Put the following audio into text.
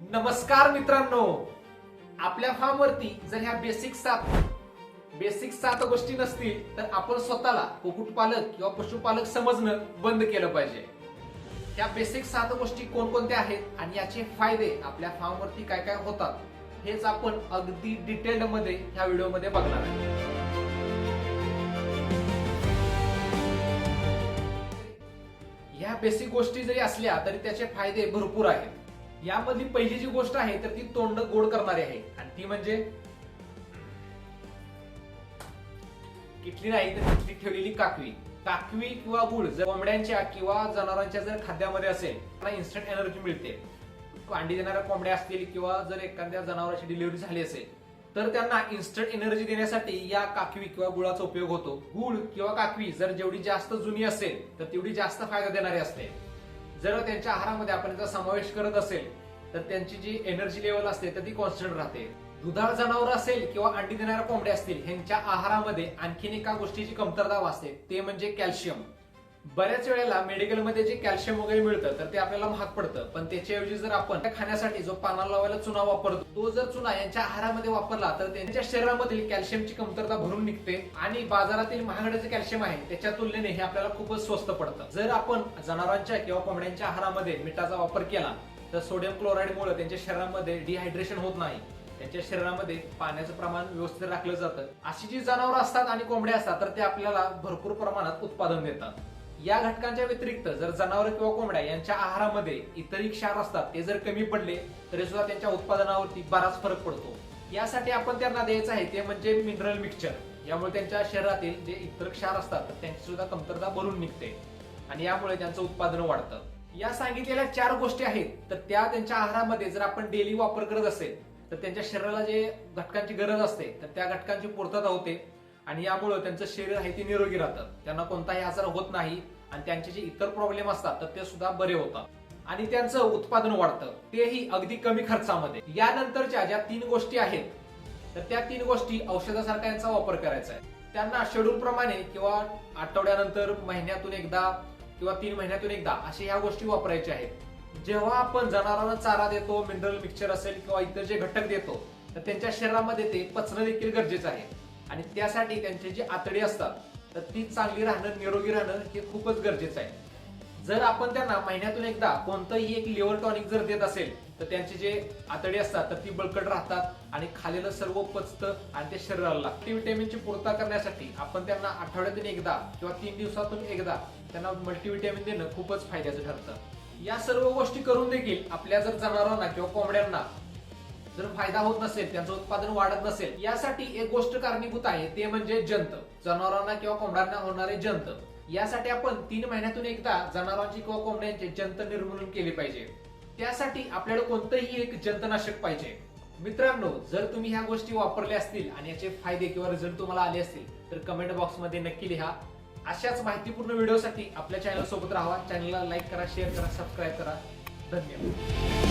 नमस्कार मित्रांनो. आपल्या फार्मवरती जर ह्या बेसिक सात बेसिक सात गोष्टी नसतील तर आपण स्वतःला कुक्कुटपालक किंवा पशुपालक समजणं बंद केलं पाहिजे. ह्या बेसिक सात गोष्टी कोणकोणत्या आहेत आणि याचे फायदे आपल्या फार्मवरती काय काय होतात हेच आपण अगदी डिटेल मध्ये ह्या व्हिडिओमध्ये बघणार आहे ह्या बेसिक गोष्टी जरी असल्या तरी त्याचे फायदे भरपूर आहेत. यामधली पहिली जी गोष्ट आहे तर ती तोंड गोड करणारी आहे. आणि ती म्हणजे किटली नाही तर किटली ठेवलेली काकवी. काकवी किंवा गुळ जर कोंबड्यांच्या किंवा जनावरांच्या जर खाद्यामध्ये असेल त्यांना इन्स्टंट एनर्जी मिळते. अंडी देणाऱ्या कोंबड्या असतील किंवा जर एखाद्या जनावराची डिलिव्हरी झाली असेल तर त्यांना इन्स्टंट एनर्जी देण्यासाठी या काकवी किंवा गुळाचा उपयोग होतो. गुळ किंवा काकवी जर जेवढी जास्त जुनी असेल तर तेवढी जास्त फायदा देणारी असते. जर त्यांच्या आहारामध्ये आपण त्याचा समावेश करत असेल तर त्यांची जी एनर्जी लेवल असते तर ती कॉन्स्टंट राहते. दुधाळ जनावर असेल किंवा अंडी देणाऱ्या कोंबड्या असतील ह्यांच्या आहारामध्ये आणखीन एका गोष्टीची कमतरता वाचते ते म्हणजे कॅल्शियम. बऱ्याच वेळेला मेडिकलमध्ये जे कॅल्शियम वगैरे मिळतं तर ते आपल्याला महाग पडतं. पण त्याच्याऐवजी जर आपण त्या खाण्यासाठी जो पानाला लावायला चुना वापरतो तो जर चुना यांच्या आहारामध्ये वापरला तर त्यांच्या शरीरामधील कॅल्शियमची कमतरता भरून निघते आणि बाजारातील महागड्याचे कॅल्शियम आहे त्याच्या तुलनेने हे आपल्याला खूपच स्वस्त पडतं. जर आपण जनावरांच्या किंवा कोंबड्यांच्या आहारामध्ये मिठाचा वापर केला तर सोडियम क्लोराईडमुळे त्यांच्या शरीरामध्ये डिहायड्रेशन होत नाही. त्यांच्या शरीरामध्ये पाण्याचं प्रमाण व्यवस्थित राखलं जातं. अशी जी जनावरं असतात आणि कोंबड्या असतात तर ते आपल्याला भरपूर प्रमाणात उत्पादन देतात. या घटकांच्या व्यतिरिक्त जर जनावर किंवा कोंबड्या यांच्या आहारामध्ये इतरही क्षार असतात ते जर कमी पडले तरी सुद्धा त्यांच्या उत्पादनावरती बराच फरक पडतो. यासाठी आपण त्यांना द्यायचं आहे ते म्हणजे मिनरल मिक्सचर यामुळे त्यांच्या शरीरातील जे इतर क्षार असतात त्यांची सुद्धा कमतरता भरून निघते आणि यामुळे त्यांचं उत्पादन वाढतं. या सांगितलेल्या चार गोष्टी आहेत तर त्या त्यांच्या आहारामध्ये जर आपण डेली वापर करत असेल तर त्यांच्या शरीराला जे घटकांची गरज असते तर त्या घटकांची पूर्तता होते. आणि यामुळं त्यांचं शरीर आहे ते निरोगी राहतं त्यांना कोणताही आजार होत नाही आणि त्यांचे जे इतर प्रॉब्लेम असतात तर ते सुद्धा बरे होतात. आणि त्यांचं उत्पादन वाढतं. तेही अगदी कमी खर्चामध्ये. यानंतरच्या ज्या तीन गोष्टी आहेत तर त्या तीन गोष्टी औषधासारखा यांचा वापर करायचा आहे. त्यांना शेड्यूल प्रमाणे किंवा आठवड्यानंतर महिन्यातून एकदा किंवा तीन महिन्यातून एकदा अशा ह्या गोष्टी वापरायच्या आहेत. जेव्हा आपण जनावरांना चारा देतो मिनरल मिक्सचर असेल किंवा इतर जे घटक देतो तर त्यांच्या शरीरामध्ये ते पचणं देखील गरजेचं आहे. आणि त्यासाठी त्यांची जी आतडी असतात तर ती चांगली राहणं निरोगी राहणं हे खूपच गरजेचं आहे. जर आपण त्यांना महिन्यातून एकदा कोणतंही एक लिव्हर टॉनिक जर देत असेल तर त्यांचे जे आतडे असतात तर ती बळकट राहतात आणि खालेलं सर्व पचतं आणि ते शरीराला लागते. विटॅमिनची पूर्तता करण्यासाठी आपण त्यांना आठवड्यातून एकदा किंवा तीन दिवसातून एकदा त्यांना मल्टीव्हिटॅमिन देणं खूपच फायद्याचं ठरतं. या सर्व गोष्टी करून देखील आपल्या जर जनावरांना किंवा कोंबड्यांना जर फायदा होत नसेल त्यांचं उत्पादन वाढत नसेल यासाठी एक गोष्ट कारणीभूत आहे ते म्हणजे जंत. जनावरांना किंवा कोंबड्यांना होणारे जंत. यासाठी आपण तीन महिन्यातून एकदा जनावरांची किंवा कोंबड्यांचे जंत निर्मूलन केले पाहिजे. त्यासाठी आपल्याला कोणतंही एक जंतनाशक पाहिजे. मित्रांनो जर तुम्ही ह्या गोष्टी वापरल्या असतील आणि याचे फायदे किंवा रिझल्ट तुम्हाला आले असतील तर कमेंट बॉक्समध्ये नक्की लिहा. अशाच माहितीपूर्ण व्हिडिओसाठी आपल्या चॅनल सोबत राहा. चॅनलला लाईक करा शेअर करा सबस्क्राईब करा. धन्यवाद.